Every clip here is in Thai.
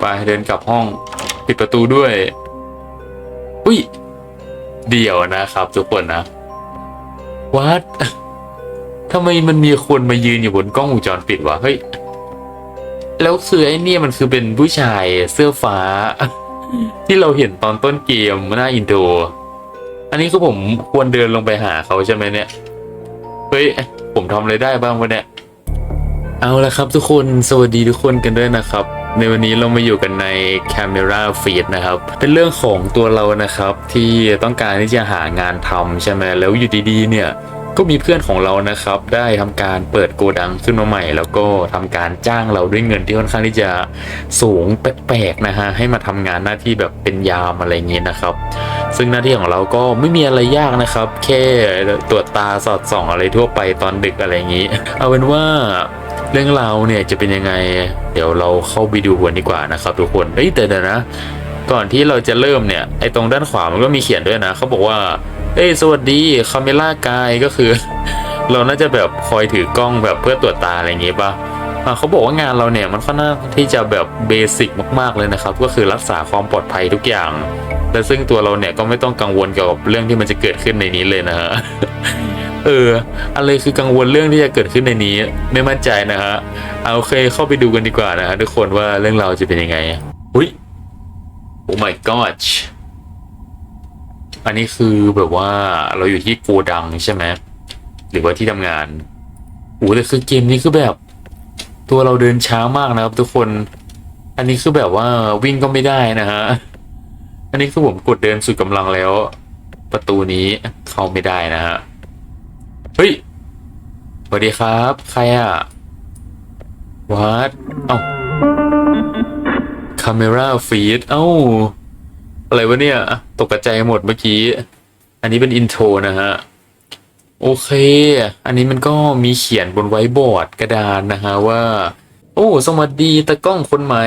ไปเดินกลับห้อง ปิดประตูด้วย อุ้ย เดี๋ยวนะครับ ทุกคนนะวัดทำไมมันมีคนมายืนอยู่บนกล้องวงจรปิดวะเฮ้ยแล้วคือไอ้เนี่ยมันคือเป็นผู้ชายเสื้อฟ้า ที่เราเห็นตอนต้นเกมหน้าอินโดอันนี้คือผมควรเดินลงไปหาเขาใช่ไหมเนี่ย เฮ้ย ผมทำอะไรได้บ้างวะเนี่ย เอาละครับทุกคน สวัสดีทุกคนกันด้วยนะครับ ในวันนี้เรามาอยู่กันใน Camera Feed นะครับ เป็นเรื่องของตัวเรานะครับ ที่ต้องการที่จะหางานทำใช่ไหมแล้วอยู่ดีๆ เนี่ยก็มีเพื่อนของเรานะครับ ได้ทำการเปิดโกดังขึ้นมาใหม่ แล้วก็ทำการจ้างเราด้วยเงินที่ค่อนข้างที่จะสูงแปลกๆนะฮะให้มาทำงานหน้าที่แบบเป็นยามอะไรเงี้ยนะครับ ซึ่งหน้าที่ของเราก็ไม่มีอะไรยากนะครับ แค่ตรวจตาสอดส่องอะไรทั่วไปตอนดึกอะไรอย่างนี้ เอาเป็นว่า เรื่องราวเนี่ยจะเป็นยังไง เดี๋ยวเราเข้าไปดูกันดีกว่านะครับทุกคนเอ้ยแต่เดี๋ยวนะ ก่อนที่เราจะเริ่มเนี่ยไอ้ตรงด้านขวามันก็มีเขียนด้วยนะเขาบอกว่า เอ้ยสวัสดีคาเมล่ากายก็คือ เราน่าจะแบบคอยถือกล้องแบบเพื่อตรวจตาอะไรอย่างงี้ป่ะอะเขาบอกว่างานเราเนี่ยมันค่อนข้างที่จะแบบเบสิกมากๆเลยนะครับ ก็คือรักษาความปลอดภัยทุกอย่างและซึ่งตัวเราเนี่ยก็ไม่ต้องกังวลเกี่ยวกับเรื่องที่มันจะเกิดขึ้นในนี้เลยนะฮะ เออ อะไรคือกังวลเรื่องที่จะเกิดขึ้นในนี้ ไม่มั่นใจนะฮะเอาโอเคเข้าไปดูกันดีกว่านะฮะทุกคนว่าเรื่องราวจะเป็นยังไงอุ้ยโอ้ my god อันนี้คือแบบว่าเราอยู่ที่โกดังใช่ไหมหรือว่าที่ทำงานโอ้แต่คือเกมนี้คือแบบ ตัวเราเดินช้ามากนะครับ ทุกคน อันนี้คือแบบว่าวิ่งก็ไม่ได้นะฮะอันนี้คือผมกดเดินสุดกำลังแล้ว ประตูนี้เข้าไม่ได้นะฮะ เฮ้ยสวัสดีครับ ใครอะวัดเอ้าคาเมราฟีดเอ้า อะไรวะเนี่ย ตกใจหมดเมื่อกี้ อันนี้เป็นอินโทรนะฮะ โอเค อันนี้มันก็มีเขียนบนไว้บอร์ดกระดานนะฮะว่า โอ้ สวัสดีตะกล้องคนใหม่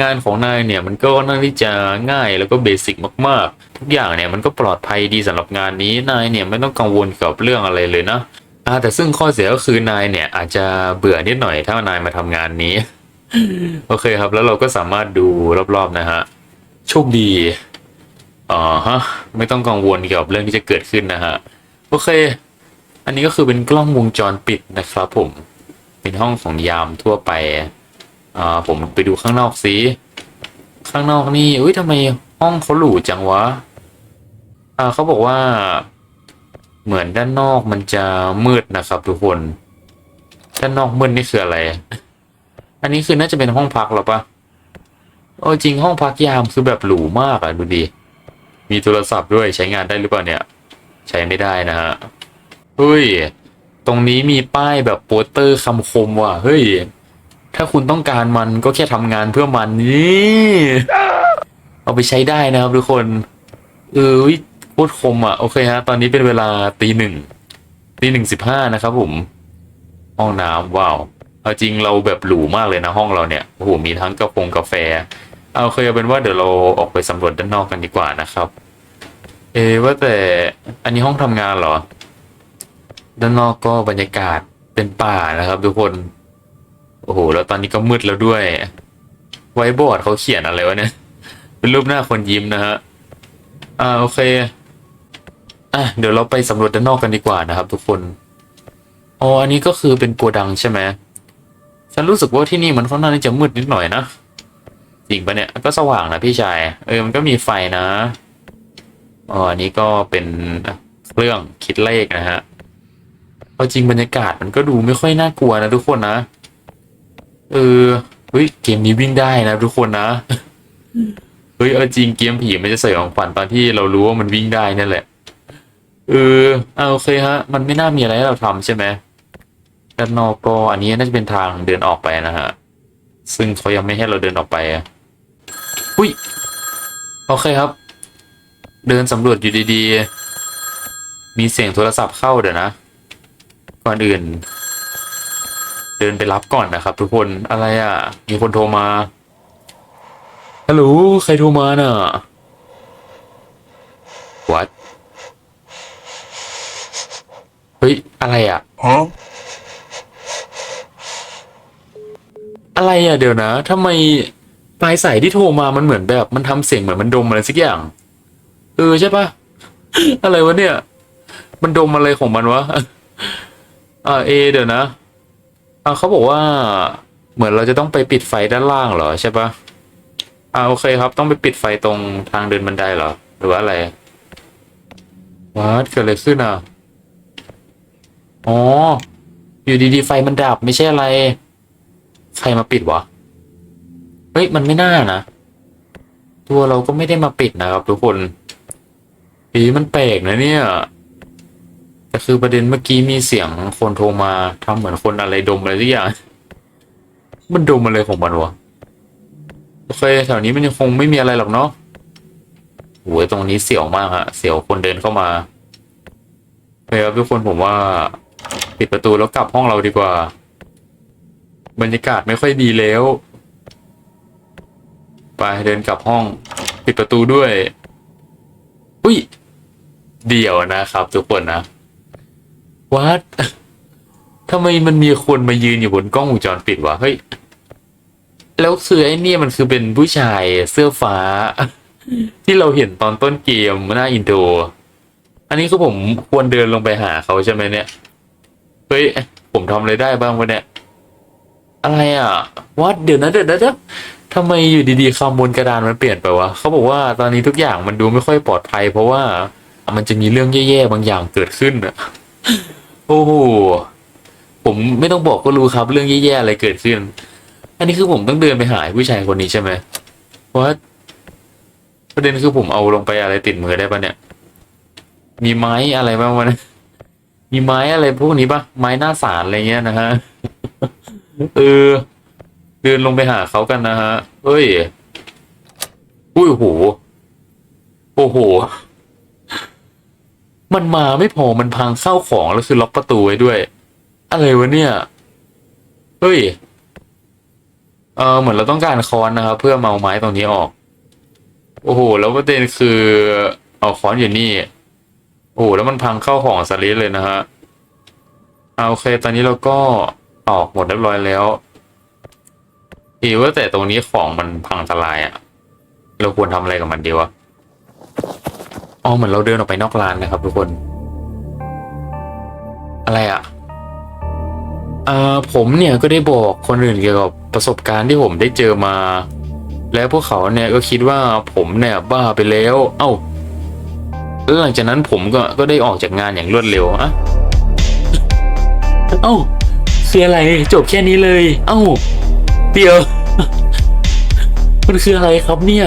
งานของนายเนี่ยมันก็น่าที่จะง่ายแล้วก็เบสิกมากๆ ทุกอย่างเนี่ยมันก็ปลอดภัยดีสำหรับงานนี้ นายเนี่ยไม่ต้องกังวลเกี่ยวกับเรื่องอะไรเลยนะอ่าแต่ซึ่งข้อเสียก็คือนายเนี่ยอาจจะเบื่อนิดหน่อยถ้านายมาทำงานนี้ โอเคครับ แล้วเราก็สามารถดูรอบๆนะฮะ โชคดีอ๋อฮะ ไม่ต้องกังวลเกี่ยวกับเรื่องที่จะเกิดขึ้นนะฮะ โอเค อันนี้ก็คือเป็นกล้องวงจรปิดนะครับผม เป็นห้องของยามทั่วไปอ่าผมไปดูข้างนอกสิข้างนอกนี่อุ้ยทำไมห้องเขาหรูจังวะอ่าเขาบอกว่า เหมือนด้านนอกมันจะมืดนะครับทุกคนด้านนอกมืดนี่คืออะไร อันนี้คือน่าจะเป็นห้องพักหรอปะโอ้จริงห้องพักยามคือแบบหรูมากอะดูดิมีโทรศัพท์ด้วยใช้งานได้หรือเปล่าเนี่ย ใช้ไม่ได้นะฮะเฮ้ย ตรงนี้มีป้ายแบบโปสเตอร์คำคมว่ะเฮ้ย ถ้าคุณต้องการมันก็แค่ทำงานเพื่อมันนี่เอาไปใช้ได้นะครับทุกคน เอออุ๊ยโคตรคมอะ โอเคฮะ ตอนนี้เป็นเวลาตีหนึ่งตีหนึ่งสิบห้านะครับผม ห้องน้ำว้าวเอาจริงเราแบบหรูมากเลยนะห้องเราเนี่ยโอ้โหมีทั้งกาแฟกาแฟ เอาเคยเอาเป็นว่าเดี๋ยวเราออกไปสำรวจด้านนอกกันดีกว่านะครับ เอว่าแต่อันนี้ห้องทำงานเหรอ ด้านนอกก็บรรยากาศเป็นป่านะครับ ทุกคน โอ้โห แล้วตอนนี้ก็มืดแล้วด้วย ไว้บอร์ดเขาเขียนอะไรวะเนี่ย เป็นรูปหน้าคนยิ้มนะฮะ อ่าโอเค อะเดี๋ยวเราไปสำรวจด้านนอกกันดีกว่านะครับ ทุกคน อ๋อ อันนี้ก็คือเป็นโกดังใช่ไหม ฉันรู้สึกว่าที่นี่มันค่อนข้างจะมืดนิดหน่อยนะ จริงปะเนี่ย ก็สว่างนะพี่ชาย เออ มันก็มีไฟนะ อ๋อ อันนี้ก็เป็นเครื่องคิดเลขนะฮะ เอาจริงบรรยากาศมันก็ดูไม่ค่อยน่ากลัวนะทุกคนนะ เออ เฮ้ยเกมนี้วิ่งได้นะทุกคนนะ เฮ้ยเอาจริงเกมผีมันจะใส่ของขวัญตอนที่เรารู้ว่ามันวิ่งได้นั่นแหละ เออเอาโอเคฮะ มันไม่น่ามีอะไรให้เราทำใช่ไหมด้านนอกก็อันนี้น่าจะเป็นทางเดินออกไปนะฮะ ซึ่งเขายังไม่ให้เราเดินออกไปอะอุ้ยโอเคครับ เดินสำรวจอยู่ดีๆ มีเสียงโทรศัพท์เข้าเดี๋ยวนะ ก่อนอื่น เดินไปรับก่อนนะครับ ทุกคนอะไรอะ มีคนโทรมาฮัลโหลใครโทรมาน่ะ What เฮ้ย อะไรอะ Huh? อะไรอะเดี๋ยวนะทำไมปลายสายที่โทรมามันเหมือนแบบ มันทำเสียงเหมือนมันดมอะไรสักอย่าง เออใช่ปะอะไรวะเนี่ย มันดมอะไรของมันวะ อ่าเอเดี๋ยวนะอ่าเขาบอกว่าเหมือนเราจะต้องไปปิดไฟด้านล่างเหรอใช่ปะอ่าโอเคครับ ต้องไปปิดไฟตรงทางเดินบันไดเหรอ หรือว่าอะไรวัดเกิดอะไรขึ้นอะอ๋อ อยู่ดีๆ ไฟมันดับไม่ใช่อะไร ใครมาปิดวะ เฮ้ย มันไม่น่านะ ตัวเราก็ไม่ได้มาปิดนะครับทุกคนอีมันแปลกนะเนี่ย แต่คือประเด็นเมื่อกี้มีเสียงคนโทรมาทำเหมือนคนอะไรดมอะไรทุกอย่าง มันดมอะไรของมันวะ โอเคแถวนี้มันยังคงไม่มีอะไรหรอกเนาะโอ้ยตรงนี้เสียวมากฮะ เสียวคนเดินเข้ามาโอเคครับทุกคนผมว่าปิดประตูแล้วกลับห้องเราดีกว่า บรรยากาศไม่ค่อยดีแล้ว ไปเดินกลับห้อง ปิดประตูด้วย อุ้ย เดี๋ยวนะครับทุกคนนะ วัดทำไมมันมีคนมายืนอยู่บนกล้องวงจรปิดวะเฮ้ยแล้วคือไอ้เนี่ยมันคือเป็นผู้ชายเสื้อฟ้า ที่เราเห็นตอนต้นเกมหน้าอินโดอันนี้คือผมควรเดินลงไปหาเขาใช่ไหมเนี่ยเฮ้ยผมทำอะไรได้บ้างวะเนี่ยอะไรอะวัดเดี๋ยวนะเดี๋ยวนะเดี๋ยวทำไมอยู่ดีๆคำบนกระดานมันเปลี่ยนไปวะเขาบอกว่าตอนนี้ทุกอย่างมันดูไม่ค่อยปลอดภัย เพราะว่ามันจะมีเรื่องแย่ๆบางอย่างเกิดขึ้นอะ โอ้โหผมไม่ต้องบอกก็รู้ครับ เรื่องแย่ๆอะไรเกิดขึ้น อันนี้คือผมต้องเดินไปหาผู้ชายคนนี้ใช่ไหมว่าประเด็นคือผมเอาลงไปอะไรติดมือได้ปะเนี่ย มีไม้อะไรบ้างวะเนี่ยมีไม้อะไรพวกนี้ปะไม้หน้าสารอะไรเงี้ยนะฮะเออเดินลงไปหาเขากันนะฮะเฮ้ยอุ้ยโอ้โหโอ้โห มันมาไม่พอมันพังเข้าของแล้วคือล็อกประตูไว้ด้วย อะไรวะเนี่ย เฮ้ย เออเหมือนเราต้องการค้อนนะครับ เพื่อเอาไม้ตรงนี้ออก โอ้โห แล้วประเด็นคือ เอาค้อนอยู่นี่ โอ้โห แล้วมันพังเข้าของสลิดเลยนะฮะเอาโอเค ตอนนี้เราก็ออกหมดเรียบร้อยแล้วอีว่าแต่ตรงนี้ของมันพังทลายอะ่ะ เราควรทำอะไรกับมันดีวะ อ๋อเหมือนเราเดินออกไปนอกร้านนะครับทุกคน อะไรอะ่ะอ่าผมเนี่ยก็ได้บอกคนอื่นเกี่ยวกับประสบการณ์ที่ผมได้เจอมา แล้วพวกเขาเนี่ยก็คิดว่าผมเนี่ยบ้าไปแล้ว เอ้าแล้วหลังจากนั้นผมก็ก็ได้ออกจากงานอย่างรวดเร็วอะเอ้าคืออะไรจบแค่นี้เลย เอ้าเดี๋ยว มันคืออะไรครับเนี่ย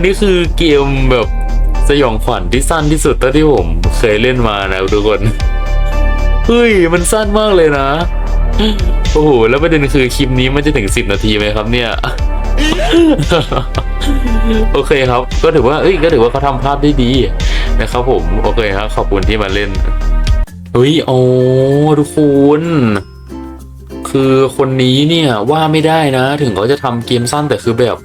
นนี้คือเกมแบบสยองขวัญที่สั้นที่สุดเท่าที่ผมเคยเล่นมานะทุกคน เฮ้ย มันสั้นมากเลยนะ โอ้โห แล้วประเด็นคือคลิปนี้มันจะถึงสิบนาทีไหมครับเนี่ย โอเคครับ ก็ถือว่า เอ้ย ก็ถือว่าเขาทำภาพได้ดีนะครับผม โอเคครับ ขอบคุณที่มาเล่น เฮ้ย โอ้ทุกคนคือคนนี้เนี่ยว่าไม่ได้นะ ถึงเขาจะทำเกมสั้นแต่คือแบบ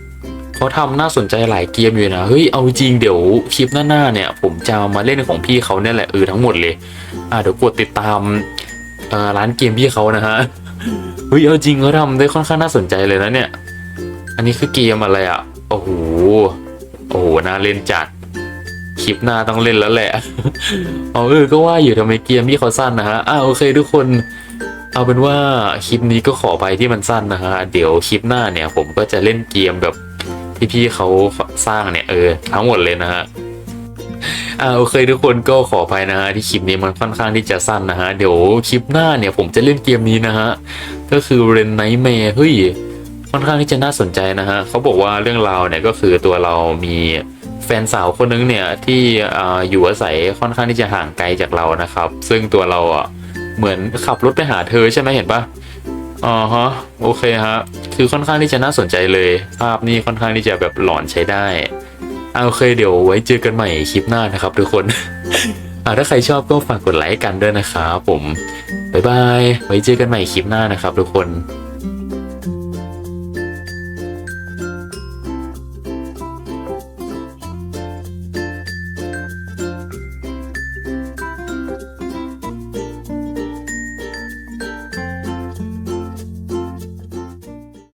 เขาทำน่าสนใจหลายเกมอยู่นะ เฮ้ย เอาจริงเดี๋ยวคลิปหน้าๆเนี่ย ผมจะมาเล่นของพี่เขาเนี่ยแหละเออทั้งหมดเลย อ่าเดี๋ยวกดติดตามเอ่อร้านเกมพี่เขานะฮะ เฮ้ย เอาจริงเขาทำได้ค่อนข้างน่าสนใจเลยนะเนี่ย อันนี้คือเกมอะไรอะ โอ้โห โอ้โห น่าเล่นจัด คลิปหน้าต้องเล่นแล้วแหละอ๋อเออ ก็ว่าอยู่ทำไมเกมพี่เขาสั้นนะฮะ อ่าโอเคทุกคนเอาเป็นว่าคลิปนี้ก็ขอไปที่มันสั้นนะฮะ เดี๋ยวคลิปหน้าเนี่ย ผมก็จะเล่นเกมแบบ ที่พี่เขาสร้างเนี่ยเออทั้งหมดเลยนะฮะอ่าโอเคทุกคนก็ขอไปนะฮะที่คลิปนี้มันค่อนข้างที่จะสั้นนะฮะเดี๋ยวคลิปหน้าเนี่ยผมจะเล่นเกมนี้นะฮะก็คือเรนไนท์แมร์เฮ้ยค่อนข้างที่จะน่าสนใจนะฮะเขาบอกว่าเรื่องราวเนี่ยก็คือตัวเรามีแฟนสาวคนนึงเนี่ยที่อ่าอยู่อาศัยค่อนข้างที่จะห่างไกลจากเรานะครับ ซึ่งตัวเราอะเหมือนขับรถไปหาเธอใช่ไหมเห็นปะ อ๋อฮะโอเคฮะคือค่อนข้างที่จะน่าสนใจเลย ภาพนี่ค่อนข้างที่จะแบบหลอนใช้ได้เอาโอเคเดี๋ยวไว้เจอกันใหม่คลิปหน้านะครับทุกคนอ่าถ้าใครชอบก็ฝากกดไลค์กันด้วยนะครับผมบ๊ายบายไว้เจอกันใหม่คลิปหน้านะครับทุกคน